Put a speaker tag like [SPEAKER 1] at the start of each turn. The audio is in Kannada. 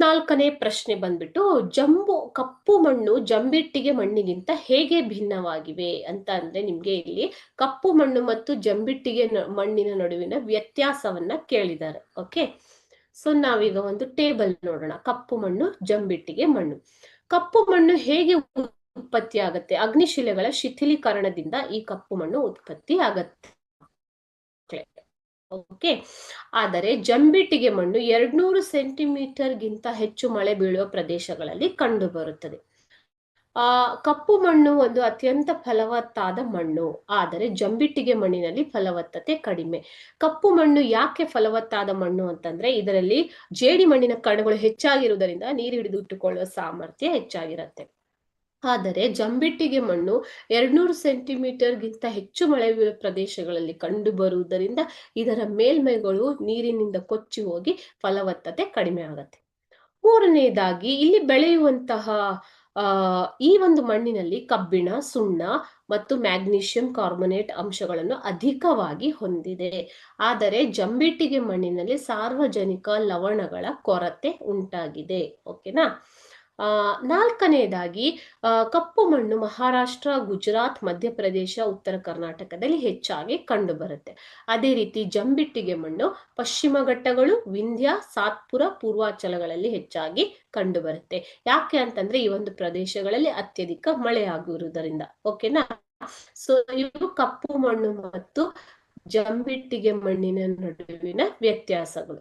[SPEAKER 1] ಇಪ್ಪತ್ನಾಲ್ಕನೇ ಪ್ರಶ್ನೆ ಬಂದ್ಬಿಟ್ಟು, ಜಂಬು, ಕಪ್ಪು ಮಣ್ಣು ಜಂಬಿಟ್ಟಿಗೆ ಮಣ್ಣಿಗಿಂತ ಹೇಗೆ ಭಿನ್ನವಾಗಿವೆ ಅಂತ ಅಂದ್ರೆ ನಿಮ್ಗೆ ಇಲ್ಲಿ ಕಪ್ಪು ಮಣ್ಣು ಮತ್ತು ಜಂಬಿಟ್ಟಿಗೆ ಮಣ್ಣಿನ ನಡುವಿನ ವ್ಯತ್ಯಾಸವನ್ನ ಕೇಳಿದ್ದಾರೆ ಓಕೆ ಸೊ ನಾವೀಗ ಒಂದು ಟೇಬಲ್ ನೋಡೋಣ. ಕಪ್ಪು ಮಣ್ಣು, ಜಂಬಿಟ್ಟಿಗೆ ಮಣ್ಣು. ಕಪ್ಪು ಮಣ್ಣು ಹೇಗೆ ಉತ್ಪತ್ತಿ ಆಗತ್ತೆ? ಅಗ್ನಿಶಿಲೆಗಳ ಶಿಥಿಲೀಕರಣದಿಂದ ಈ ಕಪ್ಪು ಮಣ್ಣು ಉತ್ಪತ್ತಿ ಆಗತ್ತೆ. ಓಕೆ? ಆದರೆ ಜಂಬಿಟ್ಟಿಗೆ ಮಣ್ಣು ಎರಡ್ನೂರು ಸೆಂಟಿಮೀಟರ್ಗಿಂತ ಹೆಚ್ಚು ಮಳೆ ಬೀಳುವ ಪ್ರದೇಶಗಳಲ್ಲಿ ಕಂಡು ಬರುತ್ತದೆ ಆ, ಕಪ್ಪು ಮಣ್ಣು ಒಂದು ಅತ್ಯಂತ ಫಲವತ್ತಾದ ಮಣ್ಣು. ಆದರೆ ಜಂಬಿಟ್ಟಿಗೆ ಮಣ್ಣಿನಲ್ಲಿ ಫಲವತ್ತತೆ ಕಡಿಮೆ. ಕಪ್ಪು ಮಣ್ಣು ಯಾಕೆ ಫಲವತ್ತಾದ ಮಣ್ಣು ಅಂತಂದ್ರೆ ಇದರಲ್ಲಿ ಜೇಡಿ ಮಣ್ಣಿನ ಕಣಗಳು ಹೆಚ್ಚಾಗಿರುವುದರಿಂದ ನೀರು ಹಿಡಿದು ಇಟ್ಟುಕೊಳ್ಳುವ ಸಾಮರ್ಥ್ಯ ಹೆಚ್ಚಾಗಿರುತ್ತೆ. ಆದರೆ ಜಂಬಿಟ್ಟಿಗೆ ಮಣ್ಣು ಎರಡ್ನೂರು ಸೆಂಟಿಮೀಟರ್ಗಿಂತ ಹೆಚ್ಚು ಮಳೆ ಪ್ರದೇಶಗಳಲ್ಲಿ ಕಂಡು ಬರುವುದರಿಂದ ಇದರ ಮೇಲ್ಮೈಗಳು ನೀರಿನಿಂದ ಕೊಚ್ಚಿ ಹೋಗಿ ಫಲವತ್ತತೆ ಕಡಿಮೆ ಆಗತ್ತೆ. ಮೂರನೆಯದಾಗಿ ಇಲ್ಲಿ ಬೆಳೆಯುವಂತಹ ಈ ಒಂದು ಮಣ್ಣಿನಲ್ಲಿ ಕಬ್ಬಿಣ, ಸುಣ್ಣ ಮತ್ತು ಮ್ಯಾಗ್ನೀಷಿಯಂ ಕಾರ್ಬೊನೇಟ್ ಅಂಶಗಳನ್ನು ಅಧಿಕವಾಗಿ ಹೊಂದಿದೆ. ಆದರೆ ಜಂಬಿಟ್ಟಿಗೆ ಮಣ್ಣಿನಲ್ಲಿ ಸಾರ್ವಜನಿಕ ಲವಣಗಳ ಕೊರತೆ ಉಂಟಾಗಿದೆ. ಓಕೆನಾ? ನಾಲ್ಕನೆಯದಾಗಿ ಕಪ್ಪು ಮಣ್ಣು ಮಹಾರಾಷ್ಟ್ರ, ಗುಜರಾತ್, ಮಧ್ಯಪ್ರದೇಶ, ಉತ್ತರ ಕರ್ನಾಟಕದಲ್ಲಿ ಹೆಚ್ಚಾಗಿ ಕಂಡುಬರುತ್ತೆ. ಅದೇ ರೀತಿ ಜಂಬಿಟ್ಟಿಗೆ ಮಣ್ಣು ಪಶ್ಚಿಮ ಘಟ್ಟಗಳು, ವಿಂಧ್ಯ, ಸಾತ್ಪುರ, ಪೂರ್ವಾಚಲಗಳಲ್ಲಿ ಹೆಚ್ಚಾಗಿ ಕಂಡುಬರುತ್ತೆ. ಯಾಕೆ ಅಂತಂದ್ರೆ ಈ ಒಂದು ಪ್ರದೇಶಗಳಲ್ಲಿ ಅತ್ಯಧಿಕ ಮಳೆ ಆಗಿರುವುದರಿಂದ ಓಕೆನಾ? ಸೊ ಇವು ಕಪ್ಪು ಮಣ್ಣು ಮತ್ತು ಜಂಬಿಟ್ಟಿಗೆ ಮಣ್ಣಿನ ನಡುವಿನ ವ್ಯತ್ಯಾಸಗಳು.